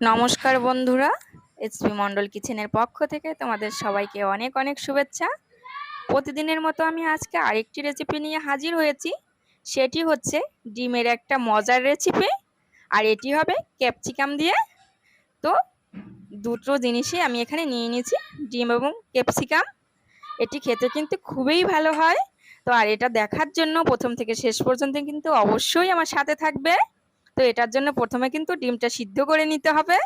নমস্কার বন্ধুরা এসপি মন্ডল কিচেনের পক্ষ থেকে তোমাদের সবাইকে অনেক অনেক শুভেচ্ছা। প্রতিদিনের মতো আমি আজকে আরেকটি রেসিপি নিয়ে হাজির হয়েছি। সেটি হচ্ছে ডিমের একটা মজার রেসিপি আর এটি হবে ক্যাপসিকাম দিয়ে। তো দুটো জিনিসই আমি এখানে নিয়ে নিয়েছি, ডিম এবং ক্যাপসিকাম এটি খেতে কিন্তু খুবই ভালো হয়। তো আর এটা দেখার জন্য প্রথম থেকে শেষ পর্যন্ত কিন্তু অবশ্যই আমার সাথে থাকবে। তো এটার জন্য প্রথমে কিন্তু ডিমটা সিদ্ধ করে নিতে হবে।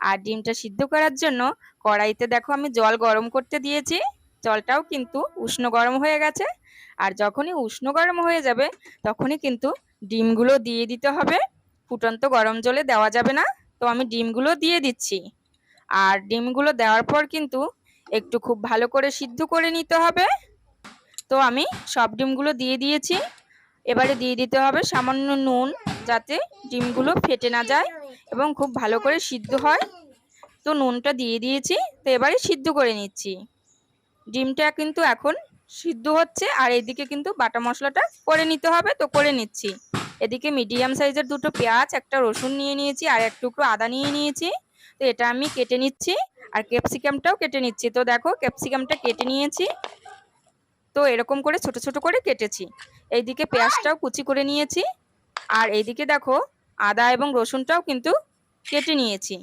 আর ডিমটা সিদ্ধ করার জন্য কড়াইতে দেখো আমি জল গরম করতে দিয়েছি। জলটাও কিন্তু উষ্ণ গরম হয়ে গেছে। আর যখনই উষ্ণ গরম হয়ে যাবে, তখনই কিন্তু ডিমগুলো দিয়ে দিতে হবে। ফুটন্ত গরম জলে দেওয়া যাবে না। তো আমি ডিমগুলো দিয়ে দিচ্ছি। আর ডিমগুলো দেওয়ার পর কিন্তু একটু খুব ভালো করে সিদ্ধ করে নিতে হবে। তো আমি সব ডিমগুলো দিয়ে দিয়েছি। এবারে দিয়ে দিতে হবে সামান্য নুন যাতে ডিমগুলো ফেটে না যায় এবং খুব ভালো করে সিদ্ধ হয়। তো নুনটা দিয়ে দিয়েছি, তো এবারে সিদ্ধ করে নিচ্ছি। ডিমটা কিন্তু এখন সিদ্ধ হচ্ছে আর এদিকে কিন্তু বাটা মশলাটা করে নিতে হবে, তো করে নিচ্ছি। এদিকে মিডিয়াম সাইজের দুটো পেঁয়াজ, একটা রসুন নিয়ে নিয়েছি আর এক টুকরো আদা নিয়ে নিয়েছি। তো এটা আমি কেটে নিচ্ছি আর ক্যাপসিকামটাও কেটে নিচ্ছি। তো দেখো, ক্যাপসিকামটা কেটে নিয়েছি। তো এরকম করে ছোট ছোট করে কেটেছি। এইদিকে পেঁয়াজটাও কুচি করে নিয়েছি। আর এইদিকে দেখো আদা এবং রসুনটাও কিন্তু কেটে নিয়েছি।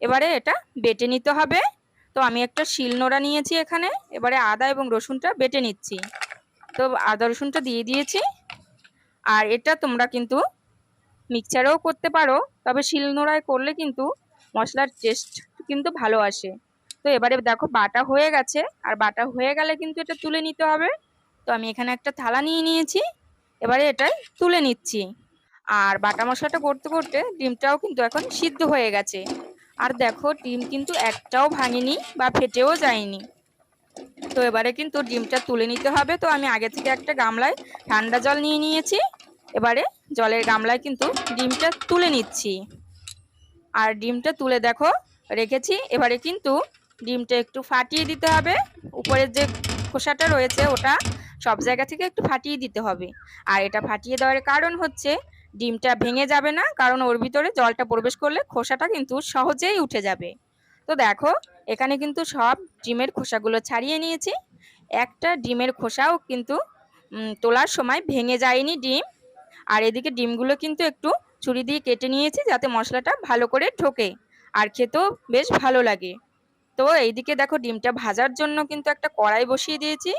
এবারে এটা বেটে নিতে হবে। তো আমি একটা শিলনোড়া নিয়েছি এখানে। এবারে আদা এবং রসুনটা বেটে নিচ্ছি। তো আদা রসুনটা দিয়ে দিয়েছি। আর এটা তোমরা কিন্তু মিক্সচারেও করতে পারো। তবে শিলনোড়ায় করলে কিন্তু মশলার টেস্ট কিন্তু ভালো আসে। তো এবারে দেখো বাটা হয়ে গেছে। আর বাটা হয়ে গেলে কিন্তু এটা তুলে নিতে হবে। তো আমি এখানে একটা থালা নিয়ে নিয়েছি। এবারে এটাই তুলে নিচ্ছি। আর বাটা মশলাটা করতে করতে ডিমটাও কিন্তু এখন সিদ্ধ হয়ে গেছে। আর দেখো ডিম কিন্তু একটাও ভাঙেনি বা ফেটেও যায়নি। তো এবারে কিন্তু ডিমটা তুলে নিতে হবে। তো আমি আগে থেকে একটা গামলায় ঠান্ডা জল নিয়ে নিয়েছি। এবারে জলের গামলায় কিন্তু ডিমটা তুলে নিচ্ছি। আর ডিমটা তুলে দেখো রেখেছি। এবারে কিন্তু ডিমটা একটু ফাটিয়ে দিতে হবে। উপরের যে খোসাটা রয়েছে, ওটা সব জায়গা থেকে একটু ফাটিয়ে দিতে হবে। আর এটা ফাটিয়ে দেওয়ার কারণ হচ্ছে, ডিমটা ভেঙে যাবে না, কারণ ওর ভিতরে জলটা প্রবেশ করলে খোসাটা কিন্তু সহজেই উঠে যাবে। তো দেখো, এখানে কিন্তু সব ডিমের খোসাগুলো ছাড়িয়ে নিয়েছি। একটা ডিমের খোসাও কিন্তু তোলার সময় ভেঙে যায়নি ডিম। আর এদিকে ডিমগুলো কিন্তু একটু ছুরি দিয়ে কেটে নিয়েছি, যাতে মশলাটা ভালো করে ঢোকে। আর খেতেও বেশ ভালো লাগে। তো এইদিকে দেখো ডিমটা ভাজার জন্য কিন্তু একটা কড়াই বসিয়ে দিয়েছি।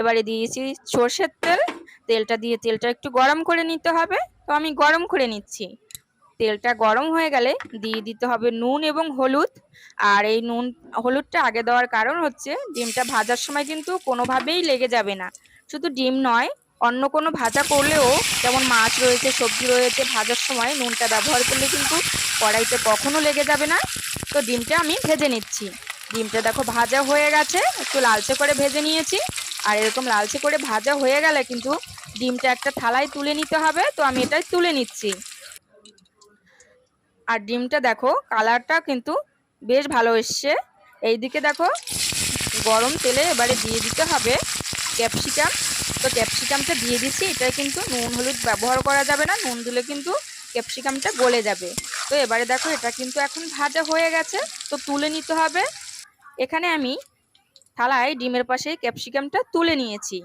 এবারে দিয়েছি সর্ষের তেল। তেলটা দিয়ে তেলটা একটু গরম করে নিতে হবে। তো আমি গরম করে নিচ্ছি। তেলটা গরম হয়ে গেলে দিয়ে দিতে হবে নুন এবং হলুদ। আর এই নুন, হলুদটা আগে দেওয়ার কারণ হচ্ছে ডিমটা ভাজার সময় কিন্তু কোনোভাবেই লেগে যাবে না। শুধু ডিম নয়, অন্য কোনো ভাজা করলেও যেমন মাছ রয়েছে, সবজি রয়েছে, ভাজার সময় নুনটা ব্যবহার করলে কিন্তু কড়াইতে কখনো লেগে যাবে না। তো ডিমটা আমি ভেজে নিচ্ছি। ডিমটা দেখো ভাজা হয়ে গেছে। একটু লালচে করে ভেজে নিয়েছি। আর এরকম লালচে করে ভাজা হয়ে গেলে কিন্তু ডিমটা একটা থালায় তুলে নিতে হবে। তো আমি এটাই তুলে নিচ্ছি। আর ডিমটা দেখো, কালারটা কিন্তু বেশ ভালো এসছে। এইদিকে দেখো, গরম তেলে এবারে দিয়ে দিতে হবে ক্যাপসিকাম। তো ক্যাপসিকামটা দিয়ে দিচ্ছি এটা কিন্তু নুন, হলুদ ব্যবহার করা যাবে না। নুন দিলে কিন্তু ক্যাপসিকামটা গলে যাবে। তো এবারে দেখো, এটা কিন্তু এখন ভাজা হয়ে গেছে। তো তুলে নিতে হবে। এখানে আমি থালায় ডিমের পাশে ক্যাপসিকামটা তুলে নিয়েছি।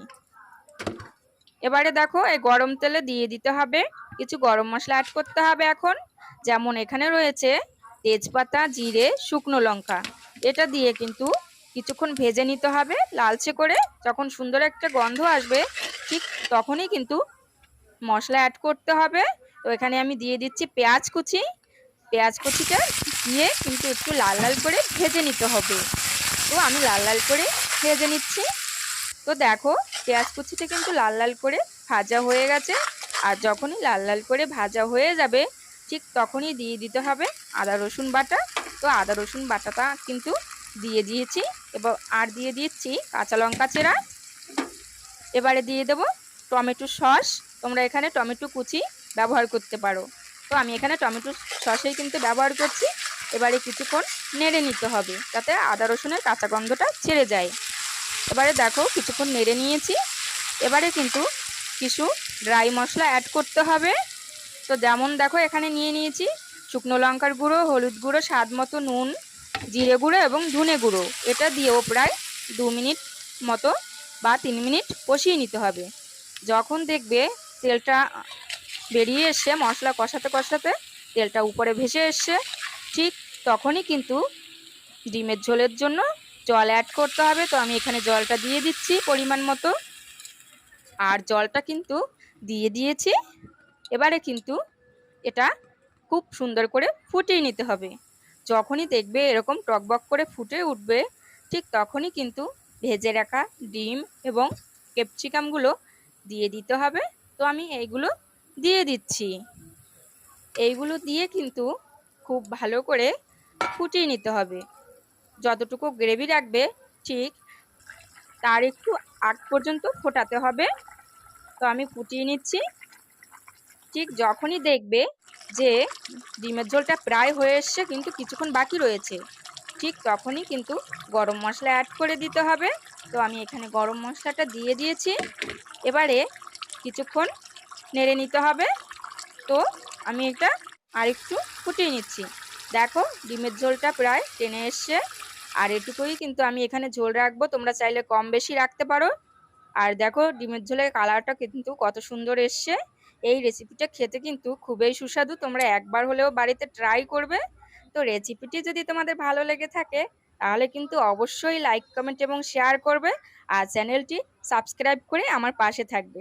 এবারে দেখো, এই গরম তেলে দিয়ে দিতে হবে। কিছু গরম মশলা অ্যাড করতে হবে এখন। যেমন এখানে রয়েছে তেজপাতা, জিরে, শুকনো লঙ্কা। এটা দিয়ে কিন্তু কিছুক্ষণ ভেজে নিতে হবে লালচে করে। যখন সুন্দর একটা গন্ধ আসবে, ঠিক তখনই কিন্তু মশলা অ্যাড করতে হবে। তো এখানে আমি দিয়ে দিচ্ছি পেঁয়াজ কুচি। পেঁয়াজ কুচিটা দিয়ে কিন্তু একটু লাল লাল করে ভেজে নিতে হবে। তো আমি লাল লাল করে ভেজে নিচ্ছি। তো দেখো, পেঁয়াজ কুচিটা কিন্তু লাল লাল করে ভাজা হয়ে গেছে। আর যখনই লাল লাল করে ভাজা হয়ে যাবে, ঠিক তখনই দিয়ে দিতে হবে আদা, রসুন বাটা। তো আদা, রসুন বাটাটা কিন্তু দিয়ে দিয়েছি। এবং আর দিয়ে দিচ্ছি কাঁচা লঙ্কা চেরা। এবারে দিয়ে দেব টমেটো সস। তোমরা এখানে টমেটো কুচি ব্যবহার করতে পারো। তো আমি এখানে টমেটো সসেই কিন্তু ব্যবহার করছি। এবারে কিছুক্ষণ নেড়ে নিতে হবে যাতে আদা রসুনের কাঁচা গন্ধটা ছেড়ে যায়। এবারে দেখো কিছুক্ষণ নেড়ে নিয়েছি। এবারে কিন্তু কিছু ড্রাই মশলা অ্যাড করতে হবে। তো যেমন দেখো এখানে নিয়ে নিয়েছি শুকনো লঙ্কার গুঁড়ো, হলুদ গুঁড়ো, স্বাদ মতো নুন, জিরে গুঁড়ো এবং ধনে গুঁড়ো। এটা দিয়েও প্রায় দু মিনিট মতো বা তিন মিনিট কষিয়ে নিতে হবে। যখন দেখবে তেলটা বেরিয়ে এসছে, মশলা কষাতে কষাতে তেলটা উপরে ভেসে এসছে, ঠিক তখনই কিন্তু ডিমের ঝোলের জন্য জল অ্যাড করতে হবে। তো আমি এখানে জলটা দিয়ে দিচ্ছি পরিমাণ মতো। আর জলটা কিন্তু দিয়ে দিয়েছি। এবারে কিন্তু এটা খুব সুন্দর করে ফুটিয়ে নিতে হবে। যখনই দেখবে এরকম টকবক করে ফুটে উঠবে, ঠিক তখনই কিন্তু ভেজে রাখা ডিম এবং ক্যাপসিকামগুলো দিয়ে দিতে হবে। তো আমি এইগুলো দিয়ে দিচ্ছি। এইগুলো দিয়ে কিন্তু খুব ভালো করে ফুটিয়ে নিতে হবে। যতটুকু গ্রেভি রাখবে, ঠিক তার একটু আগ পর্যন্ত ফোটাতে হবে। তো আমি ফুটিয়ে নিচ্ছি। ঠিক যখনই দেখবে যে ডিমের ঝোলটা প্রায় হয়ে এসছে, কিন্তু কিছুক্ষণ বাকি রয়েছে, ঠিক তখনই কিন্তু গরম মশলা অ্যাড করে দিতে হবে। তো আমি এখানে গরম মশলাটা দিয়ে দিয়েছি। এবারে কিছুক্ষণ নেড়ে নিতে হবে। তো আমি এটা আরেকটু ফুটিয়ে নিচ্ছি। দেখো, ডিমের ঝোলটা প্রায় টেনে এসছে। আর এটুকুই কিন্তু আমি এখানে ঝোল রাখব, তোমরা চাইলে কম বেশি রাখতে পারো। আর দেখো, ডিমের ঝোলের কালারটা কিন্তু কত সুন্দর এসছে। এই রেসিপিটা খেতে কিন্তু খুবই সুস্বাদু, তোমরা একবার হলেও বাড়িতে ট্রাই করবে। তো রেসিপিটি যদি তোমাদের ভালো লেগে থাকে, তাহলে কিন্তু অবশ্যই লাইক কমেন্ট এবং শেয়ার করবে। আর চ্যানেলটি সাবস্ক্রাইব করে আমার পাশে থাকবে।